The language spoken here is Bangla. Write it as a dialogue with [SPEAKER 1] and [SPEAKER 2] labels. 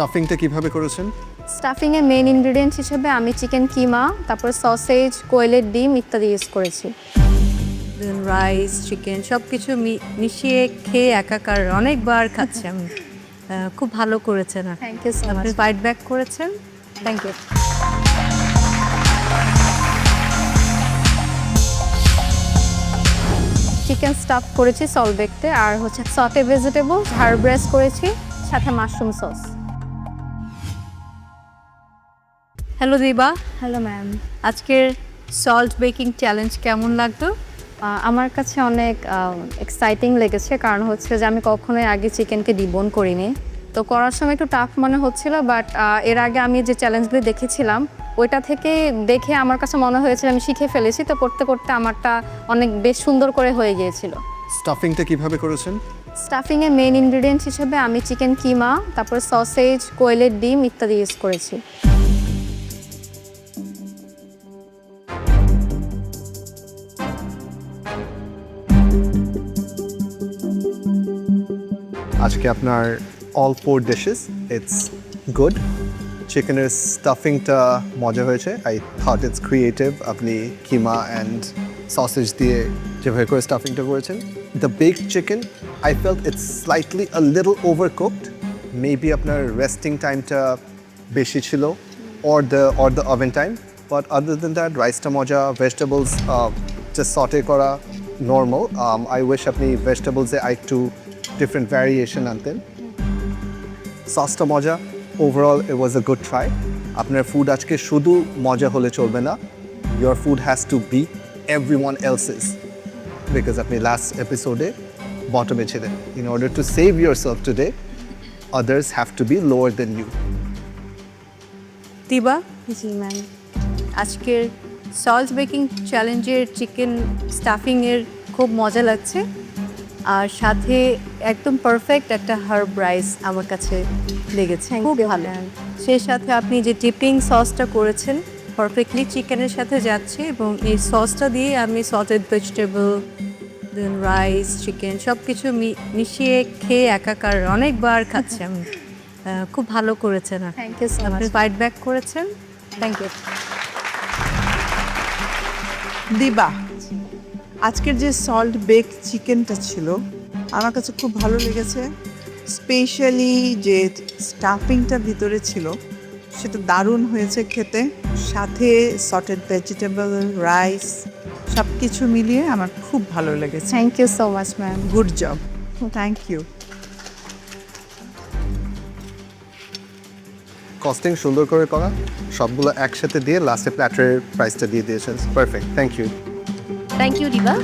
[SPEAKER 1] স্টাফিংটা কীভাবে করেছেন?
[SPEAKER 2] স্টাফিংয়ের মেইন ইনগ্রিডিয়েন্ট হিসেবে আমি চিকেন কিমা তারপর সসেজ কোয়েলের ডিম ইত্যাদি ইউজ করেছি।
[SPEAKER 3] দেন রাইস চিকেন সব কিছু মিশিয়ে খেয়ে একাকার অনেকবার খাচ্ছি আমি। খুব ভালো করেছেন আপনি।
[SPEAKER 2] থ্যাংক ইউ সো মাচ
[SPEAKER 3] আপনি ফাইট ব্যাক করেছেন।
[SPEAKER 2] থ্যাংক ইউ চিকেন স্টাফ করেছি সলবেকতে আর হচ্ছে সটে ভেজিটেবল হার্ব ব্রেস করেছি সাথে mushroom sauce
[SPEAKER 3] hello Diba
[SPEAKER 2] hello ma'am
[SPEAKER 3] আজকের সল্ট বেকিং চ্যালেঞ্জ কেমন লাগতো?
[SPEAKER 2] আমার কাছে অনেক এক্সাইটিং লেগেছে। কারণ হচ্ছে যে আমি কখনোই আগে চিকেনকে ডিবোন করিনি। তো করার সময় একটু টাফ মনে হচ্ছিল বাট এর আগে আমি যে চ্যালেঞ্জগুলি দেখেছিলাম ওইটা থেকে দেখে আমার কাছে মনে হয়েছিল আমি শিখে ফেলেছি। তো করতে করতে আমারটা অনেক বেশ সুন্দর করে হয়ে গিয়েছিল।
[SPEAKER 1] স্টাফিংটা কীভাবে করেছেন?
[SPEAKER 2] স্টাফিংয়ের মেইন ইনগ্রিডিয়েন্ট হিসেবে আমি চিকেন কিমা তারপর সসেজ কোয়েলের ডিম ইত্যাদি ইউজ করেছি।
[SPEAKER 1] আজকে আপনার all four dishes it's good চিকেনের স্টাফিংটা মজা হয়েছে। আই থট ইটস ক্রিয়েটিভ আপনি কিমা অ্যান্ড সসেজ দিয়ে যেভাবে করে স্টাফিংটা করেছেন। The bake chicken I felt it's slightly a little overcooked maybe আপনার রেস্টিং টাইমটা বেশি ছিল or the or the oven time but other than that রাইসটা মজা ভেজিটেবলস জাস্ট সটে করা নর্মাল আই উইশ আপনি ভেজিটেবলসে আই একটু ডিফারেন্ট ভ্যারিয়েশন আনতেন সসটা মজা. Overall it was a good try আপনার ফুড আজকে শুধু মজা হলে চলবে না। Your food has to be everyone else's because আপনি লাস্ট এপিসোডে বটমে ছিলেন। In order to save yourself today others have to be lower than you
[SPEAKER 3] Diba?
[SPEAKER 2] G ma'am
[SPEAKER 3] আজকের সল্ট বেকিং চ্যালেঞ্জের চিকেন স্টাফিংয়ের খুব মজা লাগছে। আর সাথে একদম পারফেক্ট একটা হার্ব রাইস আমার কাছে লেগেছে। খুব ভালো. সেই সাথে আপনি যে ডিপিং সসটা করেছেন পারফেক্টলি চিকেনের সাথে যাচ্ছে এবং এই সসটা দিয়ে আমি salted vegetable then rice chicken সব কিছু মিশিয়ে খেয়ে একাকার অনেকবার খাচ্ছি আমি। খুব ভালো করেছেন আপনি।
[SPEAKER 2] থ্যাংক ইউ সো মাচ
[SPEAKER 3] আপনি ফাইট ব্যাক করেছেন।
[SPEAKER 2] Thank you
[SPEAKER 4] Diba. আজকের যে সল্ট বেক চিকেনটা ছিল আমার কাছে খুব ভালো লেগেছে। স্পেশালি যে স্টাফিংটা ভিতরে ছিল সেটা দারুণ হয়েছে খেতে। সাথে সটেড ভেজিটেবল রাইস সব কিছু মিলিয়ে আমার খুব ভালো লেগেছে।
[SPEAKER 2] Thank you so much ma'am
[SPEAKER 4] good job thank you
[SPEAKER 1] costing সুন্দর করে করা সবগুলো একসাথে দিয়ে লাস্টে প্ল্যাটারের প্রাইসটা দিয়ে দিয়েছেন। Perfect thank you
[SPEAKER 3] thank you Diba